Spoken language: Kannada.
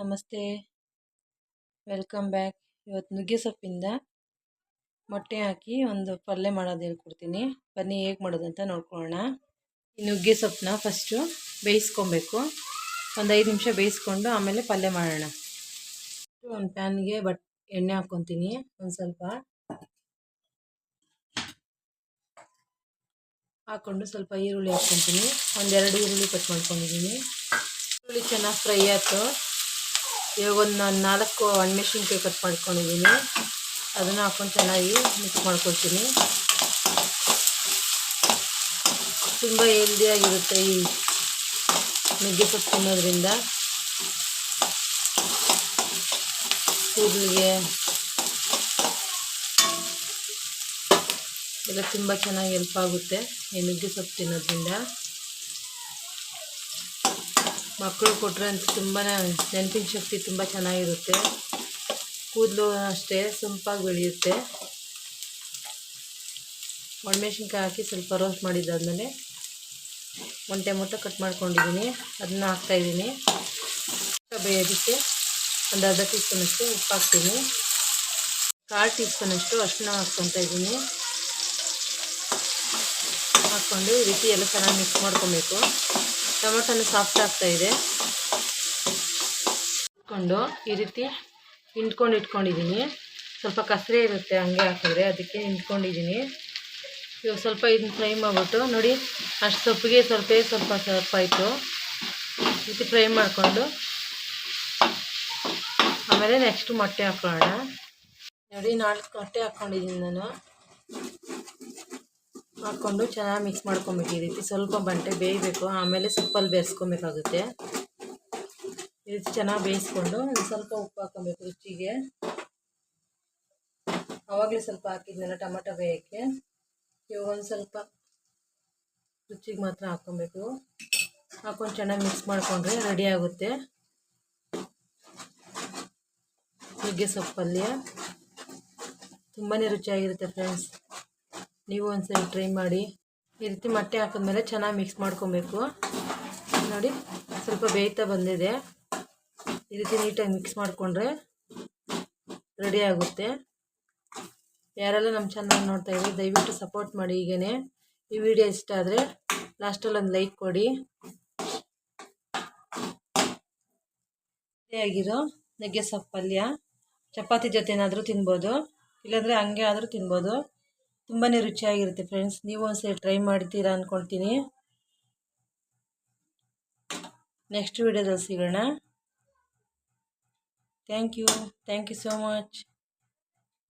ನಮಸ್ತೆ. Welcome back. ಇವತ್ತು ನುಗ್ಗೆ ಸೊಪ್ಪಿಂದ ಮೊಟ್ಟೆ ಹಾಕಿ ಒಂದು ಪಲ್ಯ ಮಾಡೋದು ಹೇಳ್ಕೊಡ್ತೀನಿ. ಬನ್ನಿ ಹೇಗೆ ಮಾಡೋದಂತ ನೋಡ್ಕೊಳ್ಳೋಣ. ಈ ನುಗ್ಗೆ ಸೊಪ್ಪನ್ನ ಫಸ್ಟು ಬೇಯಿಸ್ಕೊಬೇಕು. ಒಂದು ಐದು ನಿಮಿಷ ಬೇಯಿಸ್ಕೊಂಡು ಆಮೇಲೆ ಪಲ್ಯ ಮಾಡೋಣ. ಒಂದು ಪ್ಯಾನ್ಗೆ ಬಟ್, ಎಣ್ಣೆ ಹಾಕ್ಕೊತೀನಿ ಒಂದು ಸ್ವಲ್ಪ. ಹಾಕ್ಕೊಂಡು ಸ್ವಲ್ಪ ಈರುಳ್ಳಿ ಹಾಕ್ಕೊತೀನಿ. ಒಂದೆರಡು ಈರುಳ್ಳಿ ಕಟ್ ಮಾಡ್ಕೊಂಡಿದ್ದೀನಿ ಈರುಳ್ಳಿ ಚೆನ್ನಾಗಿ ಫ್ರೈ ಆಯ್ತು. ಇವಾಗ ಒಂದು ನಾನು ನಾಲ್ಕು ಹಣ್ಮೆಣ್ಸಿನ್ಕಾಯಿ ಕಟ್ ಮಾಡ್ಕೊಂಡಿದ್ದೀನಿ ಅದನ್ನು ಹಾಕೊಂಡು ಚೆನ್ನಾಗಿ ಮಿಕ್ಸ್ ಮಾಡ್ಕೊಳ್ತೀನಿ. ತುಂಬ ಹೆಲ್ದಿಯಾಗಿರುತ್ತೆ ಈ ನುಗ್ಗೆ ಸೊಪ್ಪು ತಿನ್ನೋದ್ರಿಂದ. ಕೂದಲಿಗೆ ಎಲ್ಲ ತುಂಬ ಚೆನ್ನಾಗಿ ಹೆಲ್ಪ್ ಆಗುತ್ತೆ ಈ ನುಗ್ಗೆ ಸೊಪ್ಪು ತಿನ್ನೋದ್ರಿಂದ. ಮಕ್ಕಳು ಕೊಟ್ಟರೆ ಅಂತ ತುಂಬಾ ನೆನಪಿನ ಶಕ್ತಿ ತುಂಬ ಚೆನ್ನಾಗಿರುತ್ತೆ. ಕೂದಲು ಅಷ್ಟೇ ಸೊಂಪಾಗಿ ಬೆಳೆಯುತ್ತೆ. ಒಣಮೆಣ್ಸಿನ್ಕಾಯಿ ಹಾಕಿ ಸ್ವಲ್ಪ ರೋಸ್ಟ್ ಮಾಡಿದ್ದಾದಮೇಲೆ ಒಂದು ಮೊಟ್ಟೆ ಕಟ್ ಮಾಡ್ಕೊಂಡಿದ್ದೀನಿ. ಅದನ್ನ ಹಾಕ್ತಾಯಿದ್ದೀನಿ ಬೇಯೋದಕ್ಕೆ ಒಂದು ಅರ್ಧ ಟೀ ಸ್ಪೂನಷ್ಟು ಉಪ್ಪು ಹಾಕ್ತೀನಿ. ಕಾಲು ಟೀ ಸ್ಪೂನಷ್ಟು ಅಷ್ಟನ್ನ ಹಾಕ್ಕೊತಾ ಇದ್ದೀನಿ. ಹಾಕ್ಕೊಂಡು ರೀತಿ ಎಲ್ಲ ಚೆನ್ನಾಗಿ ಮಿಕ್ಸ್ ಮಾಡ್ಕೊಬೇಕು. ಟೊಮೊಟೊನು ಸಾಫ್ಟ್ ಆಗ್ತಾ ಇದೆ. ಇಟ್ಕೊಂಡು ಈ ರೀತಿ ಹಿಂಡ್ಕೊಂಡು ಇಟ್ಕೊಂಡಿದ್ದೀನಿ. ಸ್ವಲ್ಪ ಕಸರಿ ಇರುತ್ತೆ ಹಂಗೆ ಹಾಕಿದ್ರೆ ಅದಕ್ಕೆ ಹಿಂಡ್ಕೊಂಡಿದ್ದೀನಿ. ಇವಾಗ ಸ್ವಲ್ಪ ಇದನ್ನ ಫ್ರೈ ಮಾಡಿಬಿಟ್ಟು ನೋಡಿ, ಅಷ್ಟು ಸೊಪ್ಪಿಗೆ ಸ್ವಲ್ಪ ಸ್ವಲ್ಪ ಸ್ವಲ್ಪ ಆಯಿತು. ಇದು ಫ್ರೈ ಮಾಡಿಕೊಂಡು ಆಮೇಲೆ ನೆಕ್ಸ್ಟ್ ಮೊಟ್ಟೆ ಹಾಕೊಳ್ಳೋಣ ನೋಡಿ ನಾಲ್ಕು ಮೊಟ್ಟೆ ಹಾಕ್ಕೊಂಡಿದ್ದೀನಿ ನಾನು. ಹಾಕ್ಕೊಂಡು ಚೆನ್ನಾಗಿ ಮಿಕ್ಸ್ ಮಾಡ್ಕೊಬೇಕು ಈ ರೀತಿ ಸ್ವಲ್ಪ ಬಂಟೆ ಬೇಯಬೇಕು, ಆಮೇಲೆ ಸೊಪ್ಪಲ್ಲಿ ಬೇಯಿಸ್ಕೊಬೇಕಾಗುತ್ತೆ ಈ ರೀತಿ ಚೆನ್ನಾಗಿ ಬೇಯಿಸ್ಕೊಂಡು ಸ್ವಲ್ಪ ಉಪ್ಪು ಹಾಕ್ಕೊಬೇಕು ರುಚಿಗೆ. ಆವಾಗಲೇ ಸ್ವಲ್ಪ ಹಾಕಿದ್ನಲ್ಲ ಟೊಮಟೊ ಬೇಯೋಕ್ಕೆ. ಇವಾಗ ಒಂದು ಸ್ವಲ್ಪ ರುಚಿಗೆ ಮಾತ್ರ ಹಾಕ್ಕೊಬೇಕು. ಹಾಕ್ಕೊಂಡು ಚೆನ್ನಾಗಿ ಮಿಕ್ಸ್ ಮಾಡಿಕೊಂಡ್ರೆ ರೆಡಿ ಆಗುತ್ತೆ. ನುಗ್ಗೆ ಸೊಪ್ಪಲ್ಲಿ. ತುಂಬಾ ರುಚಿಯಾಗಿರುತ್ತೆ ಫ್ರೆಂಡ್ಸ್ ನೀವು ಒಂದ್ಸರಿ ಟ್ರೈ ಮಾಡಿ. ಈ ರೀತಿ ಮೊಟ್ಟೆ ಹಾಕಿದ್ಮೇಲೆ ಚೆನ್ನಾಗಿ ಮಿಕ್ಸ್ ಮಾಡ್ಕೊಬೇಕು. ನೋಡಿ, ಸ್ವಲ್ಪ ಬೇಯ್ತಾ ಬಂದಿದೆ. ಈ ರೀತಿ ನೀಟಾಗಿ ಮಿಕ್ಸ್ ಮಾಡಿಕೊಂಡ್ರೆ ರೆಡಿ ಆಗುತ್ತೆ. ಯಾರೆಲ್ಲ ನಮ್ಮ ಚಾನಲ್ ನೋಡ್ತಾ ಇದ್ದೀವಿ ದಯವಿಟ್ಟು ಸಪೋರ್ಟ್ ಮಾಡಿ ಈಗೇ ಈ ವಿಡಿಯೋ ಇಷ್ಟ ಆದರೆ ಲಾಸ್ಟಲ್ಲಿ ಒಂದು ಲೈಕ್ ಕೊಡಿ. ಆಗಿರೋ ನೆಗ್ಗೆ ಸೊಪ್ಪು ಪಲ್ಯ ಚಪಾತಿ ಜೊತೆ ಏನಾದರೂ ತಿನ್ಬೋದು, ಇಲ್ಲಾಂದರೆ ಹಂಗೆ ಆದರೂ ತಿನ್ಬೋದು. ತುಂಬಾ ರುಚಿಯಾಗಿರುತ್ತೆ ಫ್ರೆಂಡ್ಸ್ ನೀವು ಒಂದ್ಸರಿ ಟ್ರೈ ಮಾಡ್ತೀರಾ ಅಂದ್ಕೊಳ್ತೀನಿ ನೆಕ್ಸ್ಟ್ ವಿಡಿಯೋದಲ್ಲಿ ಸಿಗೋಣ. Thank you thank you so much